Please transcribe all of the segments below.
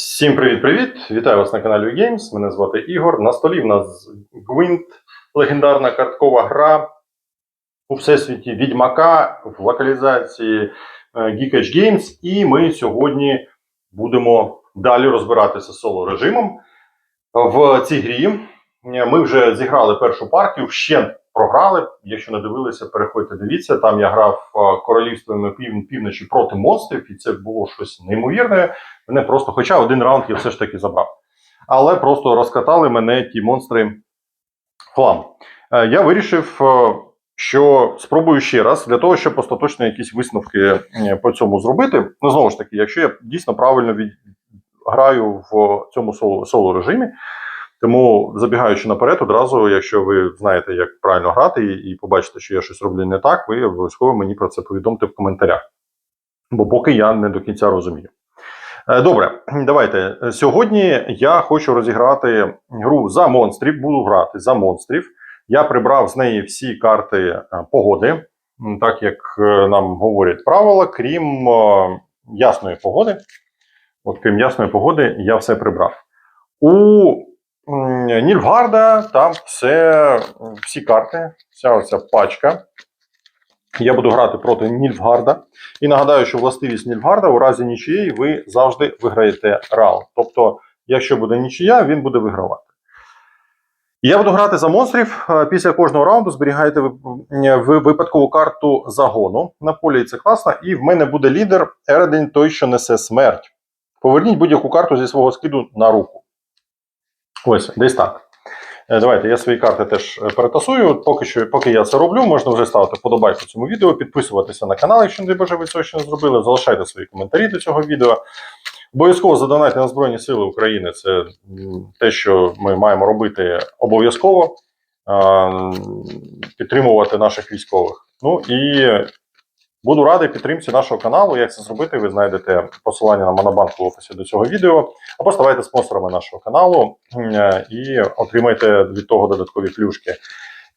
Всім привіт-привіт! Вітаю вас на каналі Games. Мене звати Ігор. На столі в нас Гвинт, легендарна карткова гра у всесвіті Відьмака в локалізації Geekage Geek Edge Games. І ми сьогодні будемо далі розбиратися з соло режимом. В цій грі е, ми вже зіграли першу партію, ще програли. Якщо не дивилися, переходьте, дивіться. Там я грав е, королівствами пів, півночі проти монстрів, і це було щось неймовірне. Мене просто, хоча один раунд я все ж таки забрав. Але просто розкатали мене ті монстри хлам. Е, Я вирішив, е, що спробую ще раз для того, щоб остаточно якісь висновки е, по цьому зробити. Ну, знову ж таки, якщо я дійсно правильно від... граю в цьому соло, соло режимі, тому забігаючи наперед, одразу, якщо ви знаєте, як правильно грати, і, і побачите, що я щось роблю не так, ви обов'язково мені про це повідомте в коментарях. Бо поки я не до кінця розумію. Е, Добре, давайте. Сьогодні я хочу розіграти гру за монстрів. Буду грати за монстрів. Я прибрав з неї всі карти е, погоди, так як е, нам говорять правила, крім ясної погоди. От крім ясної погоди, я все прибрав. У Нільфгарда там все, всі карти, вся оця пачка. Я буду грати проти Нільфгарда. І нагадаю, що властивість Нільфгарда у разі нічиєї ви завжди виграєте раунд. Тобто, якщо буде нічия, він буде вигравати. Я буду грати за монстрів. Е, Після кожного раунду зберігаєте е, ви випадкову карту загону на полі, і це класно. І в мене буде лідер Ередень той, що несе смерть. Поверніть будь-яку карту зі свого скиду на руку. Ось, десь так. Е, Давайте я свої карти теж е, перетасую. Поки що, поки я це роблю, можна вже ставити вподобайку цьому відео, підписуватися на канал, якщо не боже ви цього ще не зробили. Залишайте свої коментарі до цього відео. Обов'язково задонайте на Збройні Сили України. Це те, що ми маємо робити обов'язково. Підтримувати наших військових. Ну і буду радий підтримці нашого каналу. Як це зробити, ви знайдете посилання на Монобанк в описі до цього відео. Або ставайте спонсорами нашого каналу е, і отримайте від того додаткові плюшки.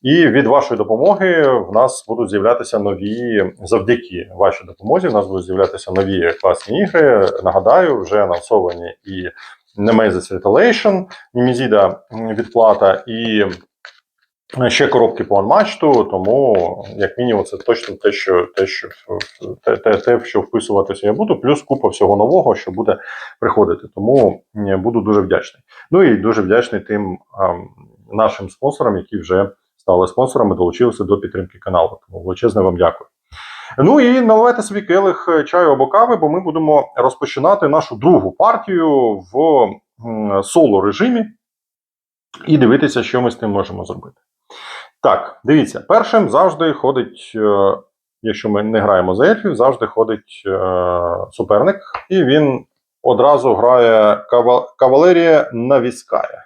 І від вашої допомоги в нас будуть з'являтися нові завдяки вашій допомозі. В нас будуть з'являтися нові класні ігри. Нагадаю, вже анонсовані і Nemesis Retaliation, Німізіда відплата і ще коробки по анмачту. Тому, як мінімум, це точно те, що те, що те, те, те, що вписуватися я буду, плюс купа всього нового, що буде приходити. Тому буду дуже вдячний. Ну і дуже вдячний тим ам, нашим спонсорам, які вже стали спонсорами, долучилися до підтримки каналу. Тому величезне вам дякую. Ну і наливайте собі келих е, чаю або кави, бо ми будемо розпочинати нашу другу партію в соло режимі і дивитися, що ми з тим можемо зробити. Так, дивіться, першим завжди ходить, е, якщо ми не граємо за ельфів, завжди ходить е, суперник, і він одразу грає кавалерія навіскає.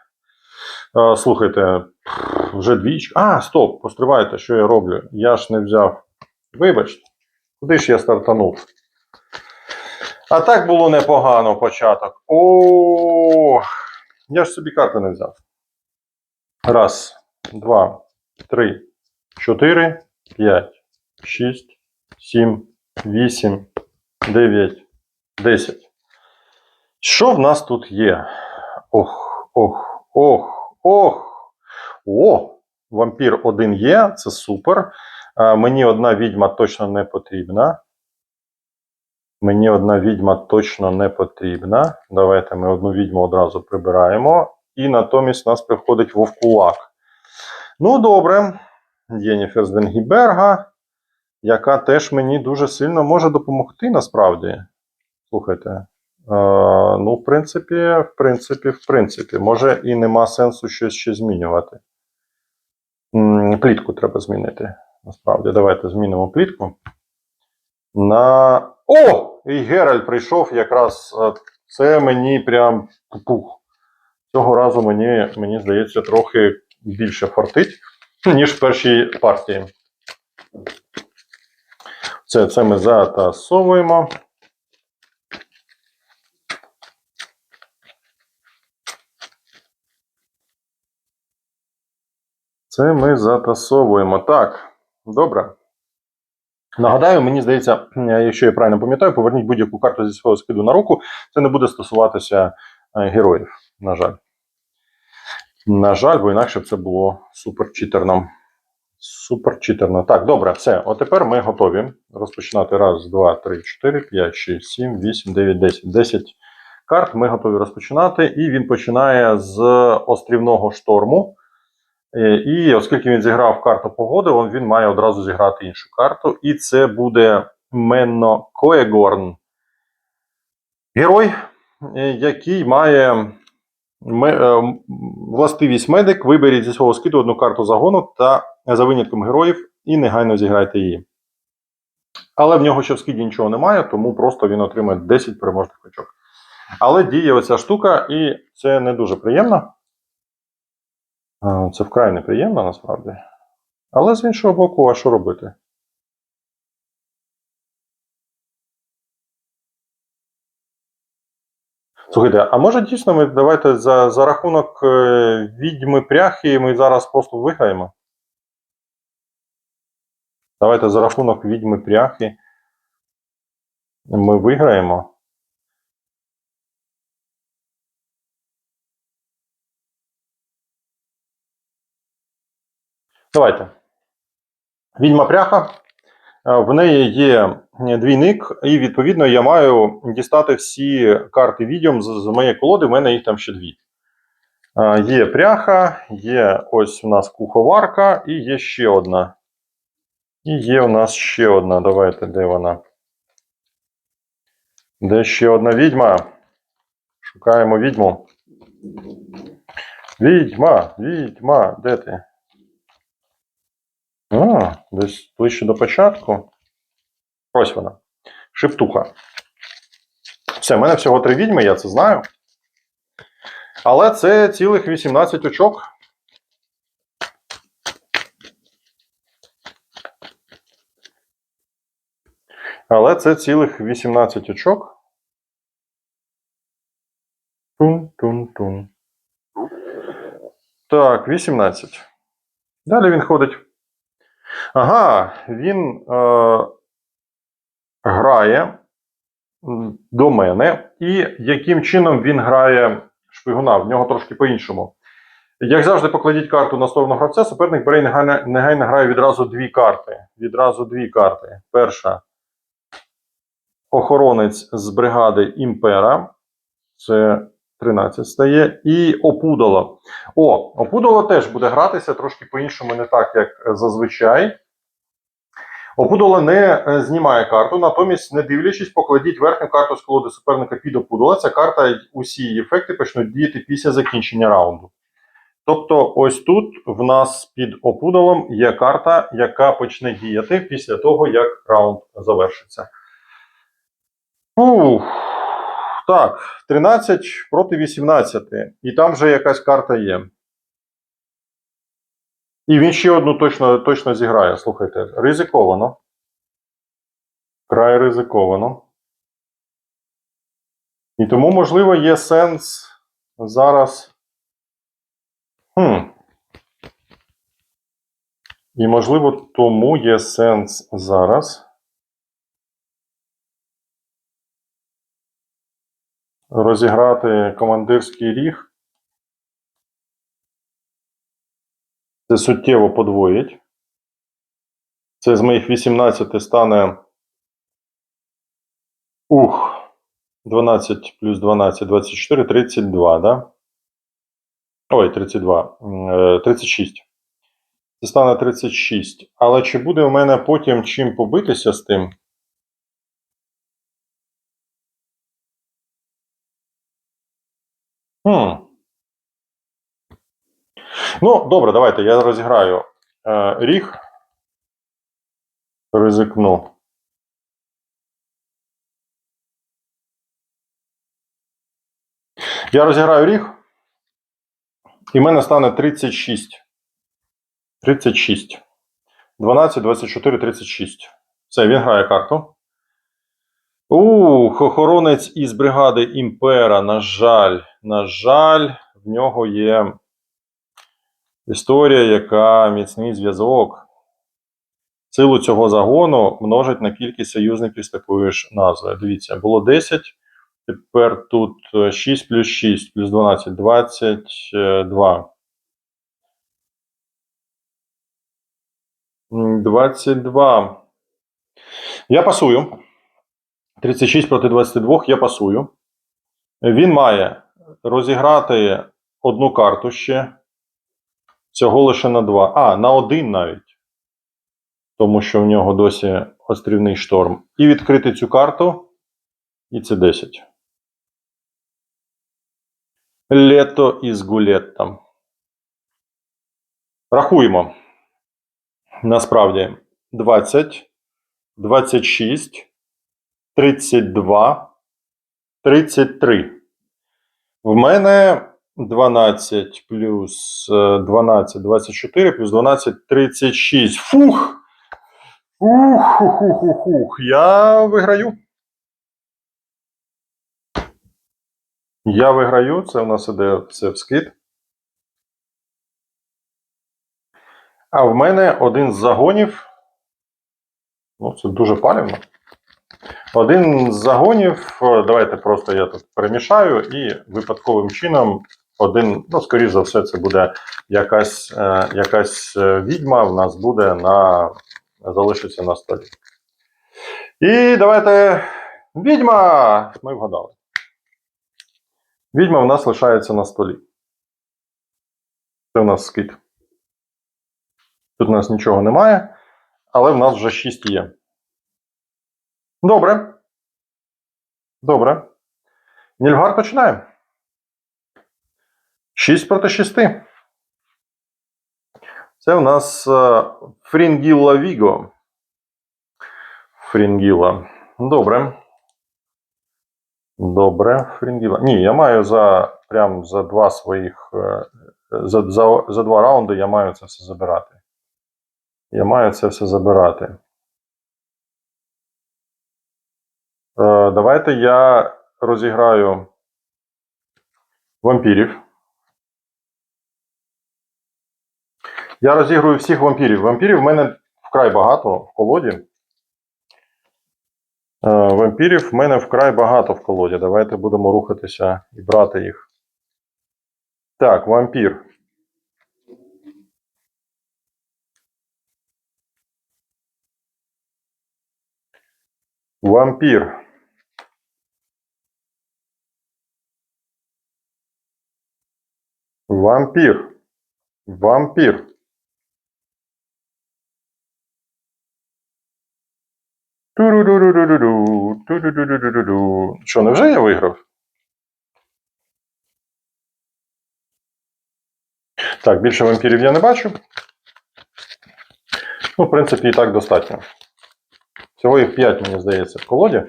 Е, слухайте, вже двічі. А, стоп, постривайте, що я роблю. Я ж не взяв. Вибачте, куди ж я стартанув? А так було непогано початок. О, я ж собі карти не взяв. Раз, два, три, чотири, п'ять, шість, сім, вісім, дев'ять, десять. Що в нас тут є? Ох, ох, ох, ох. О! Вампір один є, це супер. А, мені одна відьма точно не потрібна. Мені одна відьма точно не потрібна. Давайте ми одну відьму одразу прибираємо. І натомість нас приходить вовкулак. Ну, добре. Єніфер з Денгіберга, яка теж мені дуже сильно може допомогти насправді. Слухайте. Е, ну, в принципі, в принципі, в принципі, може і нема сенсу щось ще змінювати. Плітку треба змінити. Насправді, давайте змінимо плітку. На. О! І Геральт прийшов якраз. е, Це мені прям пух. Цього разу мені, мені здається, трохи більше фартить, ніж в першій партії. Це, це ми затасовуємо. Це ми затасовуємо. Так, добре. Нагадаю, мені здається, якщо я правильно пам'ятаю, поверніть будь-яку карту зі свого скиду на руку. Це не буде стосуватися е, героїв, на жаль. На жаль, бо інакше б це було супер читерно. Супер читерно. Так, добре, все. От тепер ми готові розпочинати. Раз, два, три, чотири, п'ять, шість, сім, вісім, дев'ять, десять. Десять карт. Ми готові розпочинати. І він починає з острівного шторму. Е, І оскільки він зіграв карту погоди, він, має одразу зіграти іншу карту. І це буде Менно Коегорн. Герой, е, який має властивість медик. Виберіть зі свого скиду одну карту загону та за винятком героїв і негайно зіграйте її. Але в нього ще в скиді нічого немає, тому просто він отримає 10 переможних очок. Але діє оця штука, і це не дуже приємно. Це вкрай неприємно насправді. Але з іншого боку, а що робити? Слухайте, а може дійсно ми давайте за, за рахунок е, відьми пряхи ми зараз просто виграємо? Давайте за рахунок відьми пряхи ми виграємо. Давайте. Відьма пряха. Е, В неї є двійник, і відповідно я маю дістати всі карти відьом з, з моєї колоди. В мене їх там ще дві. Е, Є пряха, є ось у нас куховарка, і є ще одна. І є у нас ще одна. Давайте, де вона? Де ще одна відьма? Шукаємо відьму. Відьма, відьма, де ти? А, десь ближче до початку. Ось вона. Шептуха. Все, в мене всього три відьми, я це знаю. Але це цілих 18 очок. Але це цілих 18 очок. Тун-тун-тун. Так, 18. Далі він ходить. Ага, він е, грає до мене, і яким чином він грає шпигуна? В нього трошки по-іншому. Як завжди, покладіть карту на сторону гравця, суперник бере негайно, негайно грає відразу дві карти. Відразу дві карти. Перша охоронець з бригади Імпера. Це 13 стає. І Опудало. О, Опудало теж буде гратися трошки по-іншому, не так, як зазвичай. Опудало не е, знімає карту, натомість, не дивлячись, покладіть верхню карту з колоди суперника під опудало. Ця карта, усі її ефекти почнуть діяти після закінчення раунду. Тобто, ось тут в нас під опудалом є карта, яка почне діяти після того, як раунд завершиться. Ух, так, 13 проти 18. І там вже якась карта є. І він ще одну точно, точно зіграє. Слухайте, ризиковано. Край ризиковано. І тому, можливо, є сенс зараз. Хм. І, можливо, тому є сенс зараз. Розіграти командирський ріг. Це суттєво подвоїть. Це з моїх 18 стане. Ух. 12 плюс 12, 24, 32, да? Ой, 32. е, 36. Це стане 36. Але чи буде у мене потім чим побитися з тим? Хм. Ну, добре, давайте я розіграю е, ріг. Ризикну. Я розіграю ріг. І в мене стане 36. 36. 12, 24, 36. Все, він грає карту. Ух, охоронець із бригади Імпера. На жаль, на жаль, в нього є історія, яка міцний зв'язок. силу цього загону множить на кількість союзників з такою ж назвою. Дивіться, було 10. Тепер тут е, 6 плюс 6 плюс 12 22. 22. Я пасую. 36 проти 22 я пасую. Він має розіграти одну карту ще. Цього лише на 2. А, на один навіть. Тому що в нього досі острівний шторм. І відкрити цю карту. І це 10. Лето із гулеттом. Рахуємо. Насправді 20, 26, 32, 33. В мене 12 плюс е, 12, 24, плюс 12, 36. Фух! Ух, ух, ух, ух, ух. Я виграю. Я виграю. Це в нас іде все в скид. А в мене один з загонів. Ну, це дуже палівно. Один з загонів. е, Давайте просто я тут перемішаю і випадковим чином один, ну, скоріш за все, це буде якась, е, якась е, відьма в нас буде на залишиться на столі. І давайте. Відьма! Ми вгадали. Відьма в нас лишається на столі. Це в нас скид. Тут у нас нічого немає, але в нас вже 6 є. Добре. Добре. Нільфгар починає. 6 проти 6. Це у нас е, Фрінгіла Віго. Фрінгіла. Добре. Добре, Фрінгіла. Ні, я маю за прям за два своїх. е, За, за, за два раунди я маю це все забирати. Я маю це все забирати. Е, давайте я розіграю вампірів. Я розіграю всіх вампірів. Вампірів в мене вкрай багато в колоді. Е, вампірів в мене вкрай багато в колоді. Давайте будемо рухатися і брати їх. Так, вампір. Вампір. Вампір. Вампір. Що, невже я виграв? Так, більше вампірів я не бачу. Ну, в принципі, і так достатньо. Всього їх 5, мені здається, в колоді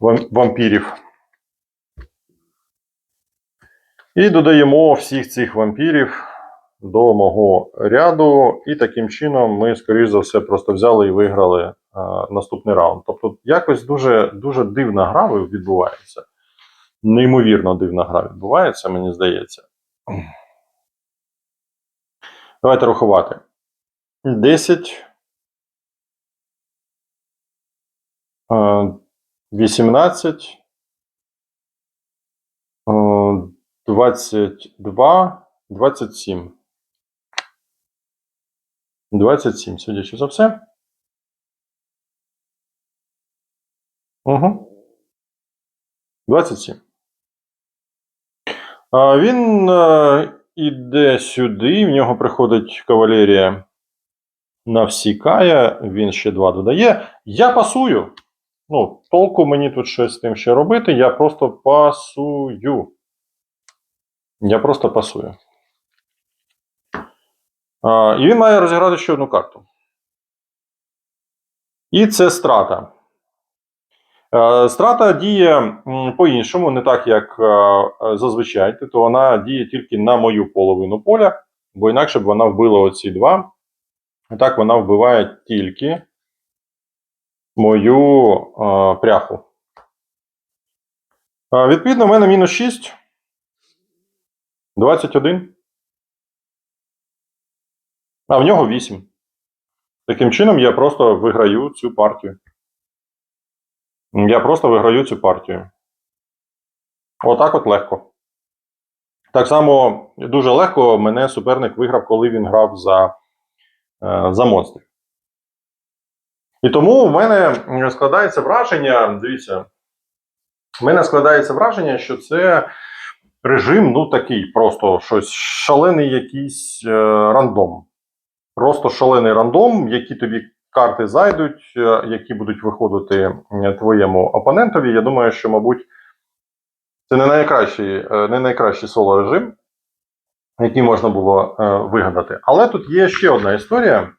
вам- вампірів. І додаємо всіх цих вампірів до мого ряду. І таким чином ми, скоріш за все, просто взяли і виграли е, наступний раунд. Тобто, якось дуже, дуже дивна гра відбувається. Неймовірно дивна гра відбувається, мені здається. Давайте рахувати. 10. е, 18. е, 22, 27. 27, судячи за все. Угу. 27. А він іде сюди, в нього приходить кавалерія навсікає, він ще два додає. Я пасую. Ну, толку мені тут щось з тим ще робити. Я просто пасую. Я просто пасую. І він має розіграти ще одну карту. І це страта. Е, Страта діє по-іншому, не так, як е, зазвичай. Тобто вона діє тільки на мою половину поля, бо інакше б вона вбила оці два. І так вона вбиває тільки мою е, пряху. Відповідно, в мене мінус 6. 21. А в нього 8. Таким чином, я просто виграю цю партію. Я просто виграю цю партію. Отак от легко. Так само дуже легко мене суперник виграв, коли він грав за, е, за монстрів. І тому в мене складається враження, дивіться, в мене складається враження, що це режим, ну такий, просто щось шалений якийсь е, рандом. Просто шалений рандом, які тобі карти зайдуть, е, які будуть виходити твоєму опонентові. Я думаю, що, мабуть, це не найкращий, е, не найкращий соло режим, який можна було е, вигадати. Але тут є ще одна історія.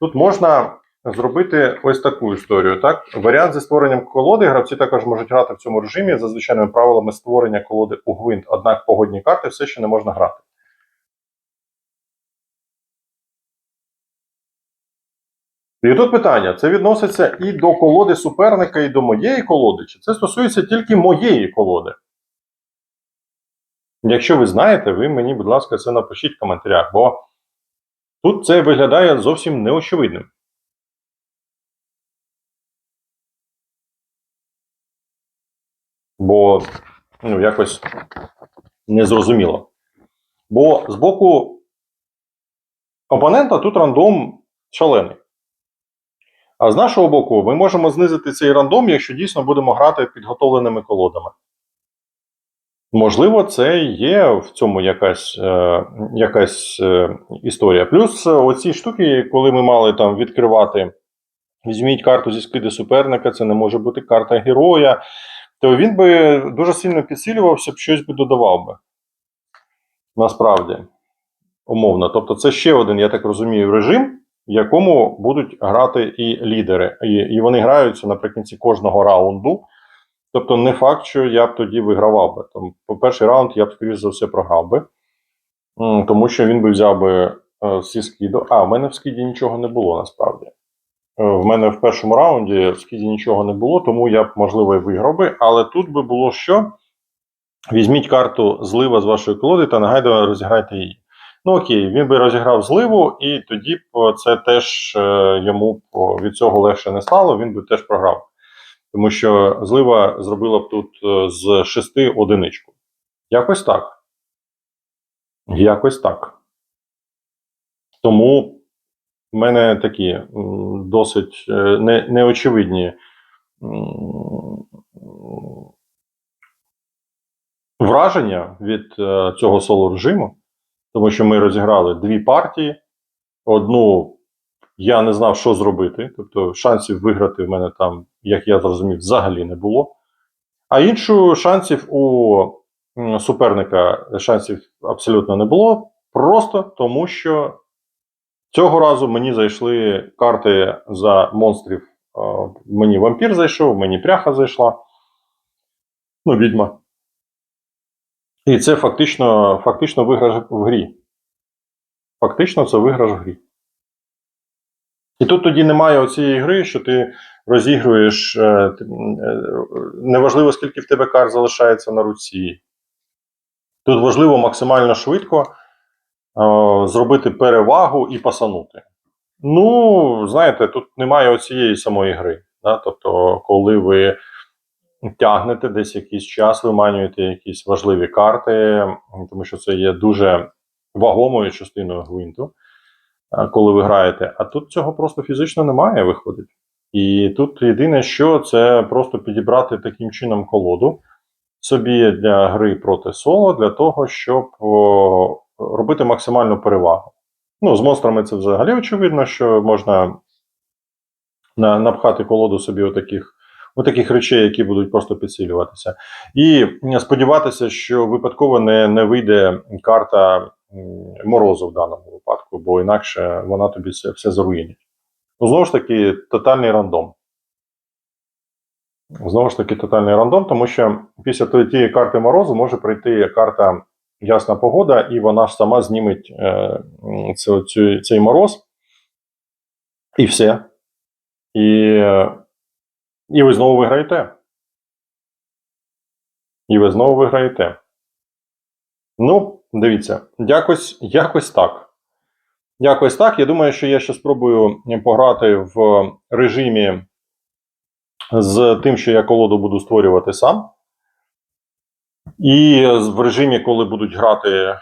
Тут можна зробити ось таку історію. Так? Варіант зі створенням колоди. Гравці також можуть грати в цьому режимі за звичайними правилами створення колоди у гвинт. Однак погодні карти все ще не можна грати. І тут питання: це відноситься і до колоди суперника, і до моєї колоди, чи це стосується тільки моєї колоди? Якщо ви знаєте, ви мені, будь ласка, це напишіть в коментарях, бо тут це виглядає зовсім неочевидним. Бо ну, якось незрозуміло. Бо з боку опонента тут рандом шалений. А з нашого боку, ми можемо знизити цей рандом, якщо дійсно будемо грати підготовленими колодами. Можливо, це є в цьому якась е, якась е, історія. Плюс оці штуки, коли ми мали там відкривати, візьміть карту зі скиди суперника, це не може бути карта героя, то він би дуже сильно підсилювався, б щось би додавав би. Насправді, умовно. Тобто, це ще один, я так розумію, режим, в якому будуть грати і лідери. І, і вони граються наприкінці кожного раунду. Тобто, не факт, що я б тоді вигравав би. Там, по перший раунд я б, скоріш за все, програв би, тому що він би взяв би е, зі скиду. А, в мене в скиді нічого не було насправді. Е, В мене в першому раунді в скиді нічого не було, тому я б, можливо, і виграв би. Але тут би було що? Візьміть карту злива з вашої колоди та нагайно розіграйте її. Ну окей, він би розіграв зливу, і тоді б це теж е, йому від цього легше не стало, він би теж програв. Тому що злива зробила б тут е, з 6 одиничку. Якось так. Якось так. Тому в мене такі досить е, не, неочевидні враження від е, цього соло режиму, тому що ми розіграли дві партії. Одну я не знав, що зробити. Тобто шансів виграти в мене там, як я зрозумів, взагалі не було. А іншу шансів у суперника шансів абсолютно не було. Просто тому, що цього разу мені зайшли карти за монстрів. Мені вампір зайшов, мені пряха зайшла. Ну, відьма. І це фактично, фактично виграш в грі. Фактично, це виграш в грі. І тут тоді немає оцієї гри, що ти розігруєш. е, е, Неважливо, скільки в тебе карт залишається на руці. Тут важливо максимально швидко зробити перевагу і пасанути. Ну, знаєте, тут немає оцієї самої гри. Да? Тобто, коли ви тягнете десь якийсь час, виманюєте якісь важливі карти, тому що це є дуже вагомою частиною гвинту, е, коли ви граєте. А тут цього просто фізично немає, виходить. І тут єдине, що це просто підібрати таким чином колоду собі для гри проти соло, для того, щоб робити максимальну перевагу. Ну, з монстрами це взагалі очевидно, що можна на, напхати колоду собі отаких, отаких речей, які будуть просто підсилюватися. І сподіватися, що випадково не, не вийде карта морозу в даному випадку, бо інакше вона тобі все, все заруїнить. Ну, знову ж таки, тотальний рандом. Знову ж таки, тотальний рандом, тому що після тієї карти морозу може прийти карта ясна погода, і вона ж сама зніметь е, цей мороз. І все. І, і ви знову виграєте. І ви знову виграєте. Ну, дивіться, якось, якось так. Якось так. Я думаю, що я ще спробую пограти в режимі з тим, що я колоду буду створювати сам. І в режимі, коли будуть грати, е,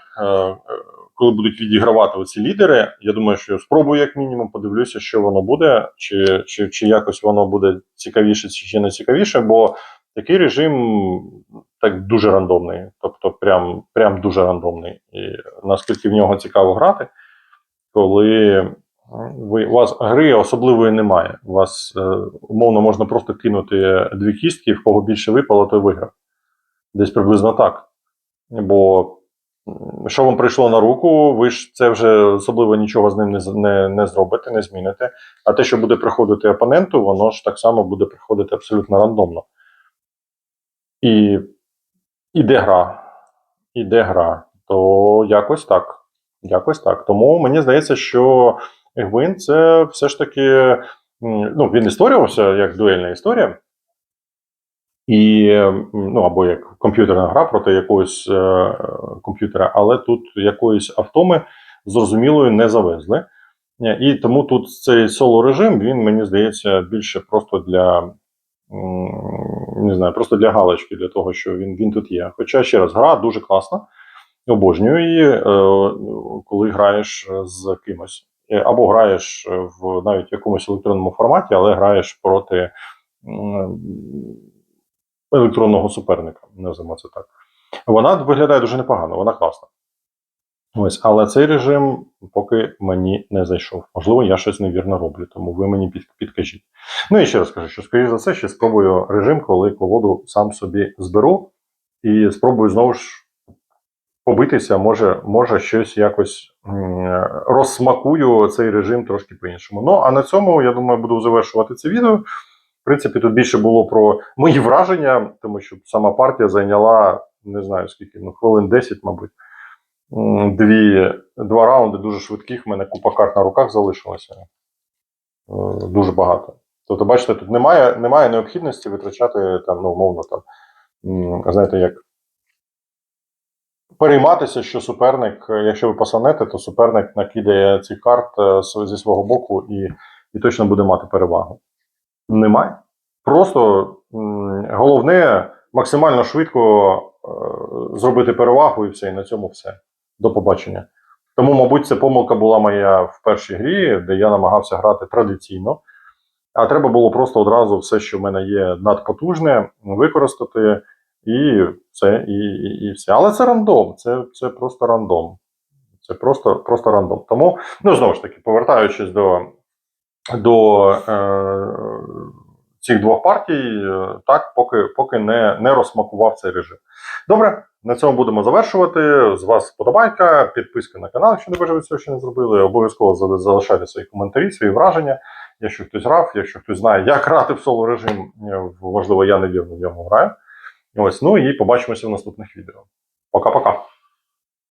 коли будуть відігравати оці лідери, я думаю, що я спробую як мінімум, подивлюся, що воно буде, чи, чи, чи якось воно буде цікавіше, чи не цікавіше, бо такий режим так дуже рандомний. Тобто, прям, прям дуже рандомний. І наскільки в нього цікаво грати, коли ви, у вас гри особливої немає. У вас е, умовно можна просто кинути дві кістки, в кого більше випало, той виграв. Десь приблизно так. Бо що вам прийшло на руку, ви ж це вже особливо нічого з ним не, не, не зробите, не зміните. А те, що буде приходити опоненту, воно ж так само буде приходити абсолютно рандомно. І іде гра. Іде гра. То якось так. Якось так. Тому мені здається, що Гвин це все ж таки. Ну, він і створювався як дуельна історія. І, ну, або як комп'ютерна гра проти якогось е, комп'ютера, але тут якоїсь автоми зрозумілої не завезли. Е, І тому тут цей соло режим, він, мені здається, більше просто для. Не знаю, просто для галочки, для того, що він, він тут є. Хоча ще раз, гра дуже класна. Обожнюю її, е, коли граєш з кимось. Е, Або граєш в навіть якомусь електронному форматі, але граєш проти електронного суперника, називаємо це так. Вона виглядає дуже непогано, вона класна. Ось, але цей режим поки мені не зайшов. Можливо, я щось невірно роблю, тому ви мені під, підкажіть. Ну і ще раз кажу, що скоріш за все, ще спробую режим, коли колоду сам собі зберу, і спробую знову ж побитися, може, може щось якось розсмакую цей режим трошки по-іншому. Ну, а на цьому, я думаю, буду завершувати це відео. Принципі, тут більше було про мої враження, тому що сама партія зайняла не знаю скільки, ну хвилин 10, мабуть. Дві, два раунди дуже швидких. В мене купа карт на руках залишилося. Е, Дуже багато. Тобто, бачите, тут немає, немає необхідності витрачати там, ну, умовно, там, знаєте, як перейматися, що суперник, е, якщо ви посанете, то суперник накидає ці карт е, зі свого боку і, і точно буде мати перевагу. Немає. Просто головне максимально швидко е, зробити перевагу і все, і на цьому все. До побачення. Тому, мабуть, це помилка була моя в першій грі, де я намагався грати традиційно. А треба було просто одразу все, що в мене є надпотужне, використати, і все, і, і, і все. Але це рандом, це, це просто рандом. Це просто, просто рандом. Тому, ну знову ж таки, повертаючись до, до е, цих двох партій, е, так, поки, поки не, не розсмакував цей режим. Добре, на цьому будемо завершувати. З вас вподобайка, підписка на канал, якщо не бажаєте ще не зробили. Обов'язково залишайте свої коментарі, свої враження. Якщо хтось грав, якщо хтось знає, як грати в соло режим, е, можливо, я невірно в ньому граю. Ось, ну і побачимося в наступних відео. Пока-пока.